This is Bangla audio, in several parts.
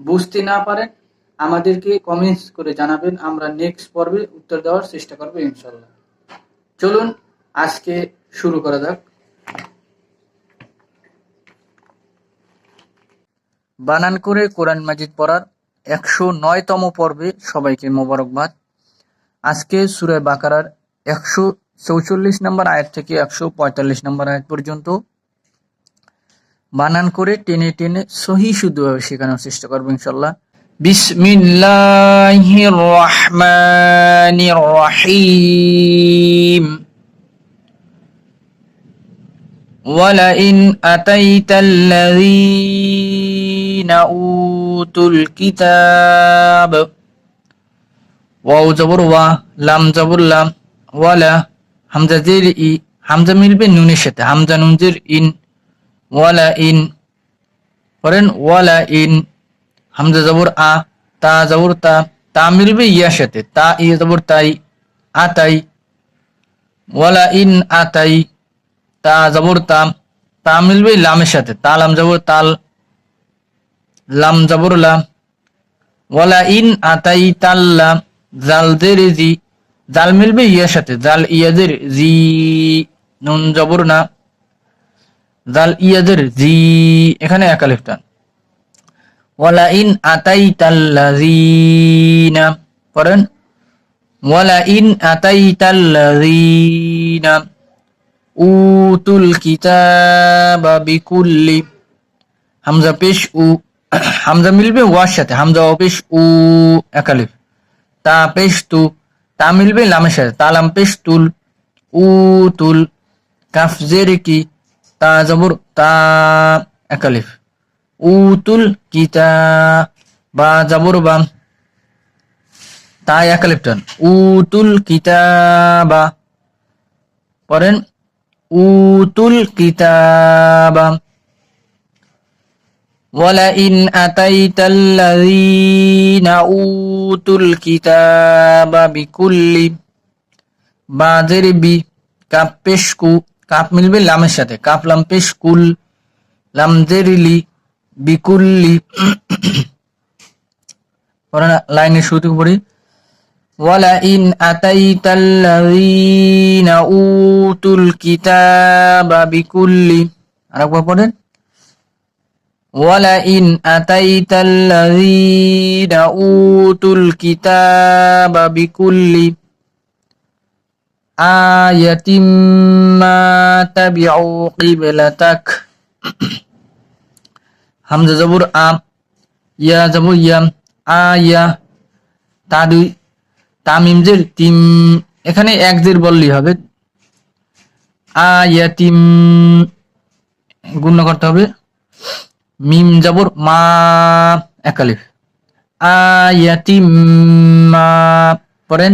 বুঝতে না পারেন আমাদেরকে কমেন্টস করে জানাবেন। আমরা নেক্সট পর্বে উত্তর দেওয়ার চেষ্টা করব ইনশাল্লাহ। চলুন, আজকে শুরু করা যাক। বানান করে কোরআন মাজিদ পড়ার একশো নয়তম পর্বে সবাইকে মোবারকবাদ। আজকে সুরে বাকারার একশো চৌচল্লিশ নম্বর আয়াত থেকে একশো পঁয়তাল্লিশ নম্বর আয়াত পর্যন্ত বানান করে টেনে টেনে সহি শুদ্ধভাবে শেখানোর চেষ্টা করবো ইনশাল্লাহ বিসমিল্লাহির রহমানির রহিম ولئن أتيت الذين أوتوا الكتاب ওয়াও জবর ওয়া লাম জবর লাম ওয়ালা হামজা জের ই হামজা মিলবে নুনের সাথে হামজা নুন জের ইন ওয়ালা ইন করেন ওয়ালা ইন হামজা জবর আ তা জবর তা তা মিলবে ইয়ার সাথে তা ই জবর তাই আতাই ওয়ালা ইন আতাই তা জবর তা তা মিলবে লামের সাথে তা লাম জবর তাল লাম জবর লাম ওয়ালা ইন আতাই তাল্লা জাল দের জি জাল মিলবে ইয়ার সাথে জাল ইয়াদের জি নুন জবর না জাল ইয়াদের জি, এখানে টান ওয়ালা ইন আতাই তাল্লাযিনা পড়েন। ওয়ালা ইন আতাই তাল্লাযিনা উতুল কিতাবা বিকুল্লি। হামজা পেশ উ, হামজা মিলবে ওয়ার সাথে, হামজা ও পেশ উ একালিফ তা পেশ তু, তা মিলবে লামের সাথে তালাম পেশ তুল, উ তুল, কাফ কি তা জবর তা একালিফ উতুল কিতা বা জবর বাম তা একালিফ টান উতুল কিতাবা পড়েন উতুল কিতাবা ولئن أتيت الذين أوتوا الكتاب بكل বাজের বি কাপ পেশকু কাপ মিলবে লামের সাথে কাপ লাম পেশকুল লাম জেরিলি বিকুল্লি লাইনের শুরু থেকে পড়ি ولئن أتيت الذين أوتوا الكتاب بكل আরেকবার পড়েন ولئن أتيت الذين أوتوا الكتاب بكل آية ما تبعوا قبلتك হামজা জবর আ ইয়া জবর ইয়াম আয়া তা দুই তামিম জের তিম এখানে এক জের বললেই হবে আয়াতিম গুণ করতে হবে মিম জবর মা একালিফ আয়াতিম মা পড়েন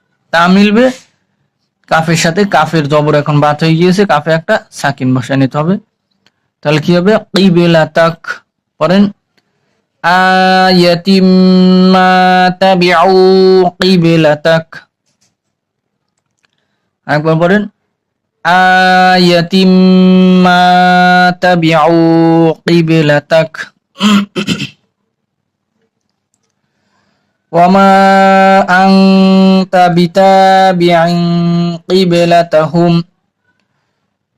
তা মিলবে। কাফের সাথে কাফের জবর এখন বাদ হয়ে গিয়েছে। কাফে একটা সাকিন বসা নিতে হবে। তাহলে কি হবে? কিবেলা তাক পড়েন। তাক। একবার পড়েন। আয়াতিম তাবিউ কিবেলা তাক। وما أنت بتابع قبلتهم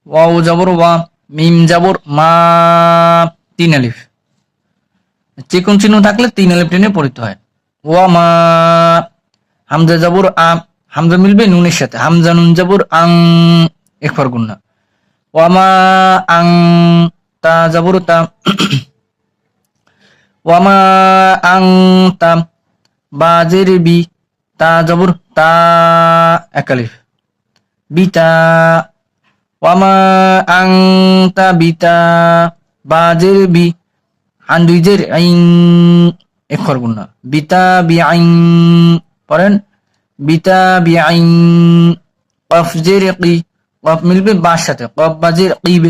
ওয়াও জবর ওয়া মিম জবর মা তিন আলিফ চিকুন চিহ্ন থাকলে তিন আলিফ টেনে পড়িতে হয় ওয়া মা হামজা জবর আ হামজা মিলবে নুনের সাথে হামজা নুন জবর আং একবার গুন্না ওয়া মা আং তা জবর তা ওয়া মা আং তা বাজের বি, তা জবর, তা একালিফ বিতা ওয়ামা আংতা বিতা বাজের বি আন্দুইজের আইন এখর গুন্না বিতা বি আইন, পড়েন? বিতা বি আইন, কফ জের কি কফ মিলবে বার সাথে। কফ বাজের কিব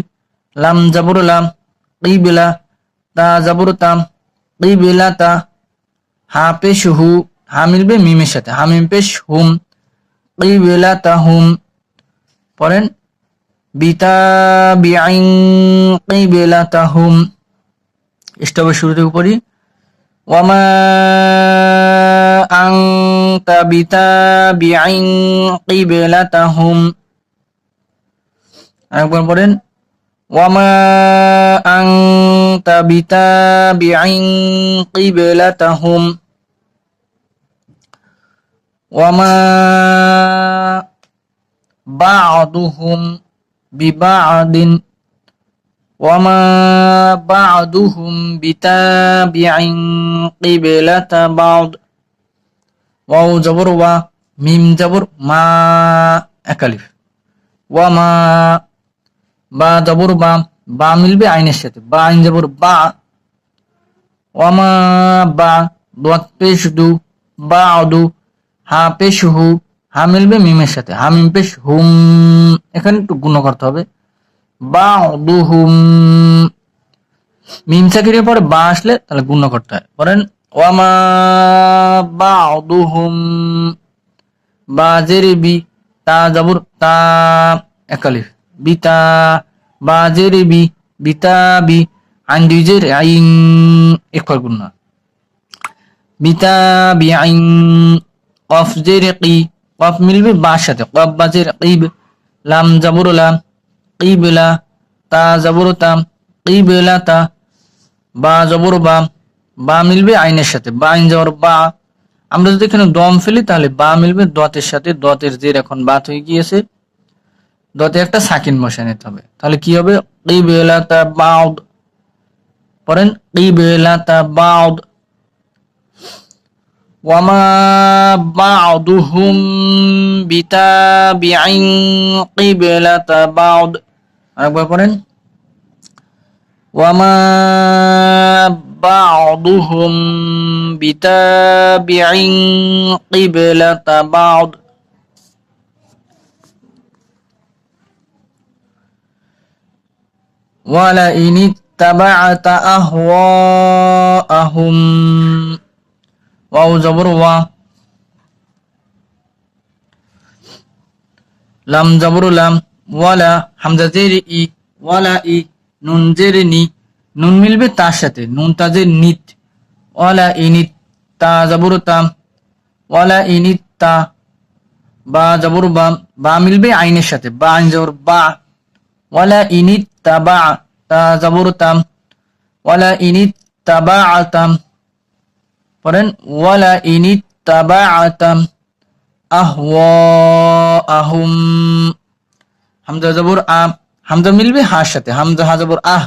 লাম জাবর লাম কিবিলা তা জাবর তাম কিবিলা তা হা পেশ হু হা মিলবে মিমের সাথে। হা মিম পেশ হুম কিবিলা তা হুম পড়েন, বিতাবিআইন, কিবলাতাহুম। স্টপের শুরু থেকে পড়ি। ওয়ামা আনতা বিতাবিআইন, কিবলাতাহুম। আরেকবার পড়েন। ওয়ামা আনতা বিতাবিআইন, কিবলাতাহুম। ওয়ামা বা'দুহুম ببعض وما بعضهم بتابع قبلة بعض ওয়াও জবর ওয়া মিম জবর মা একালিফ ওয়া মা বা জবর বা বা মিলবে আইনের সাথে বা আইন জবর বা ওয়া মা বা দোয়াত পেশ দু বা আদু হা, পেশ, হু। হা মিলবে মিমের সাথে। হা, মিম, পেশ, হুম। এখানে একটু গুণ করতে হবে। বা হুম। মিম চাকিরের পরে বা আসলে তাহলে গুণ করতে হয়। বলেন ওয়ামা বা হুম। বা জের বি, তা, জাবুর, তা একালিফ বিতা বা জের বি বিতা বি আইন, দুই জের আইন একবার গুণ বিতা বি, আইন কফ জের কি কফ মিলবে বার সাথে কফ বাজের কিব লাম জাবুর লাম কিবলা তা জাবুর তাম কিবলা তা বা জবর বা বা মিলবে আইনের সাথে বা আইন জবর বা আমরা যদি এখানে দম ফেলি তাহলে বা মিলবে দতের সাথে দতের জের এখন বাত হয়ে গিয়েছে দতে একটা সাকিন বসে নিতে হবে তাহলে কি হবে কিবলা তা বাউদ পড়েন কিবলা তা বাউদ وما بعضهم بتابع قبلة بعض. وما بعضهم بتابع قبلة بعض. ولئن اتبعت أهواءهم ওয়াও জবর ওয়া লাম জবর লাম ওয়ালা হামজা জের ই ওয়ালা ই নুন জের নি নুন মিলবে তার সাথে নুন তাজের নিত। ওয়ালা ইনিত তা জবর তাম ওয়ালা ইনিত তা বা জবর বা বা মিলবে আইনের সাথে, বা আইন জবর, বা। ওয়ালা ইনিত তা বা, তা জবর তাম ওয়ালা ইনিত তা বা তাম পড়েন, ওয়ালা ইনি তাবাআতাম আহওয়াআহুম। হামজা জবর আ, হামজা মিলবে হার সাথে, হামজা হা জবর আহ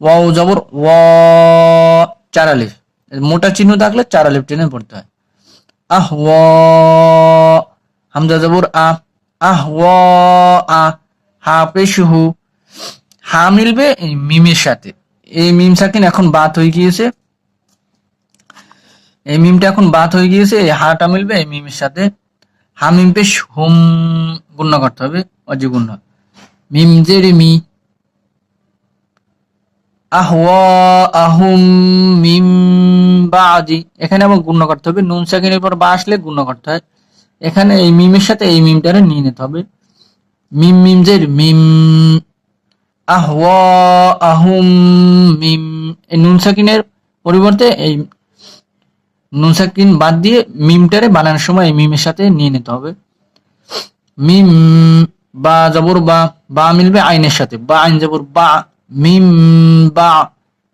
ওয়াও জবর ওয়া, চার আলিফ। মোটা চিহ্ন থাকলে চার আলিফ টেনে পড়তে হয়। আহ হামজা জবর আ আহ আ, হা পেশুহু। হা মিলবে মিমের সাথে। এই মিম সাকিন এখন বাত হয়ে গিয়েছে। এই মিমটা এখন বাত হয়ে গিয়েছে হাটা মিলবে, এই মিমের সাথে। হা মিম পেশ হুম গুণ্য করতে হবে অজিগুণ্য মিম জের মি। আহওয়া আহুম মিম বাদি এখানে আবার গুণ করতে হবে, নুন সাকিনের পর বা আসলে গুণ করতে হয়। এখানে এই মিমের সাথে এই মিমটারে নিয়ে নিতে হবে। মিম মিম জের মিম। আহুম মিম। নুন সাকিনের পরিবর্তে এই নুন সাকিন বাদ দিয়ে মিমটারে বানানোর সময় এই মিমের সাথে নিয়ে নিতে হবে মিম বা জবর বা বা মিলবে আইনের সাথে বা আইন জবর বা মিম বা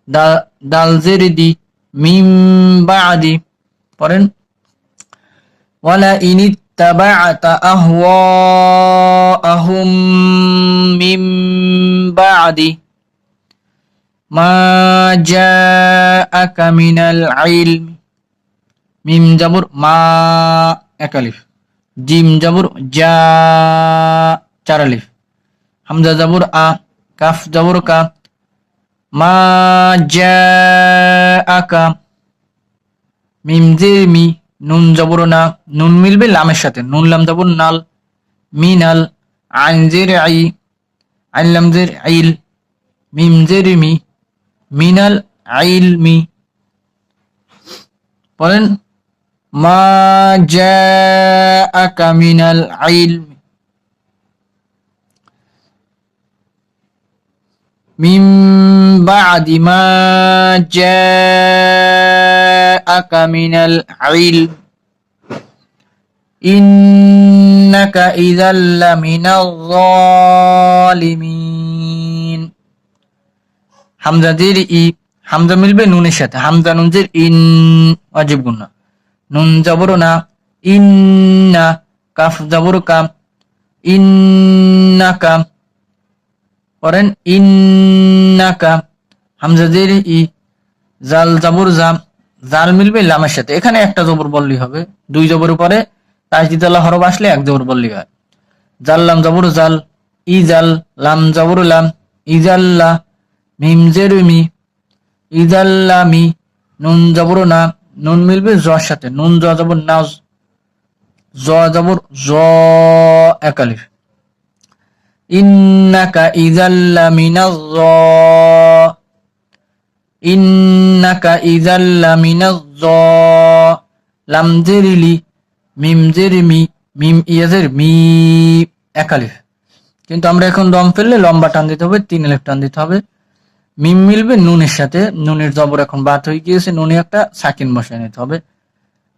দা- দাল জেরে দি মিম বা আদি পড়েন ওয়ালা ইনি اتبعت أهواءهم من بعد ما جاءك من العلم মিম জাবর মা, এক আলিফ। জিম জাবর জা, চার আলিফ। হামজা জাবর আ, কাফ জাবর কা। মা, জা আকা মিম জের মি, নুন জবর না। নুন মিলবে লামের সাথে। নুন, লাম জবর নাল। মিনাল আইন জের আই। আইন, লাম জের আইল। মিম জের মি। মিনাল আইল, মি। বলেন মা জাআকা মিনাল ইলম মিন বাদি মা জাআকা মিনাল ইলম। ইন্নাকা ইযাল লামিনাল যালিমিন। হামজা জের ই হামজা মিলবে নুনের সাথে। হামজা নুন জের ইন ওয়াজিব গুন্না নুন জবর না, ইন্না, কাফ জবর কাম ইন্নাকা পড়েন ইন্নাকা হামজা জের ই, জাল জবর জাম, জাল মিলবে লামের সাথে। এখানে একটা জবর বললেই হবে, দুই জবর পরে তাজদিদাল্লাহ হরফ আসলে এক জবর বললেই হয়। জাল, লাম জবর জাল, ই জাল, লাম জবর লাম ইজাল্লা মিম জের মি ইজাল্লামি নুন জবর না নুন মিলবে জর সাথে। নুন, জ জবর না জ জবর জ একালিফ ইন্নাকা ইজাল্লামিনা জ। ইন্নাকা ইজাল্লামিনা জ। লাম জেরিলি, মিম জেরিমি, মিম ইয়াজের, মি একালিফ কিন্তু আমরা এখন দম ফেললে লম্বা টান দিতে হবে, তিন আলিফ টান দিতে হবে। মিম মিলবে নুনের সাথে। নুনের জবর এখন বাদ হয়ে গিয়েছে। নুনে একটা সাকিন বসায় নিতে হবে।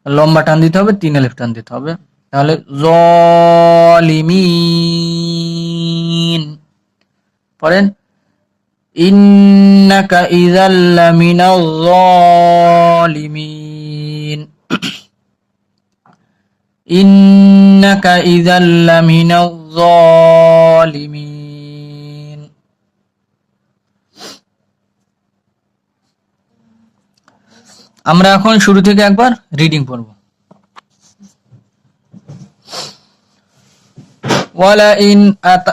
লম্বা টান দিতে হবে, তিন আলিফ টান দিতে হবে। তাহলে জলিমিন। পড়েন, ইন্নাকা ইযাল্লা মিনাল যালিমিন ইন্নাকা ইযাল্লা মিনাল আমরা এখন শুরু থেকে একবার রিডিং পড়ব ولئن أت...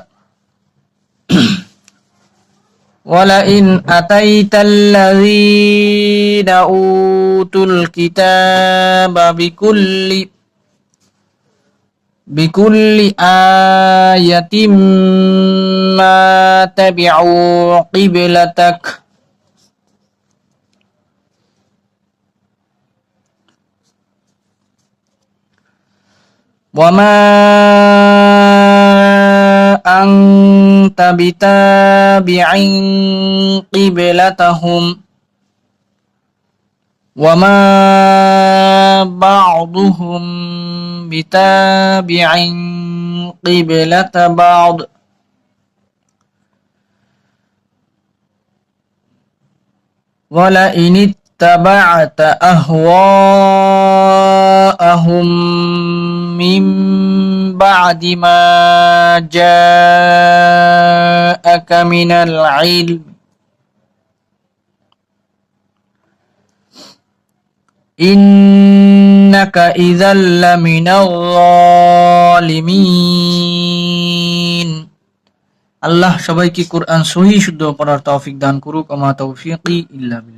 ولئن أتيت الذين أوتوا الكتاب بكل بكل آية ما تبعوا قبلتك وما أنت بتابع قبلتهم وما بعضهم بتابع قبلة بعض ولئن اتبعت أهواءهم من بعد ما جاءك من العلم إنك إذا لمن الظالمين আল্লাহ সবাইকে কোরআন সহি শুদ্ধ পড়ার তৌফিক দান করুক আমা তৌফিকি ইল্লা বিল্লাহ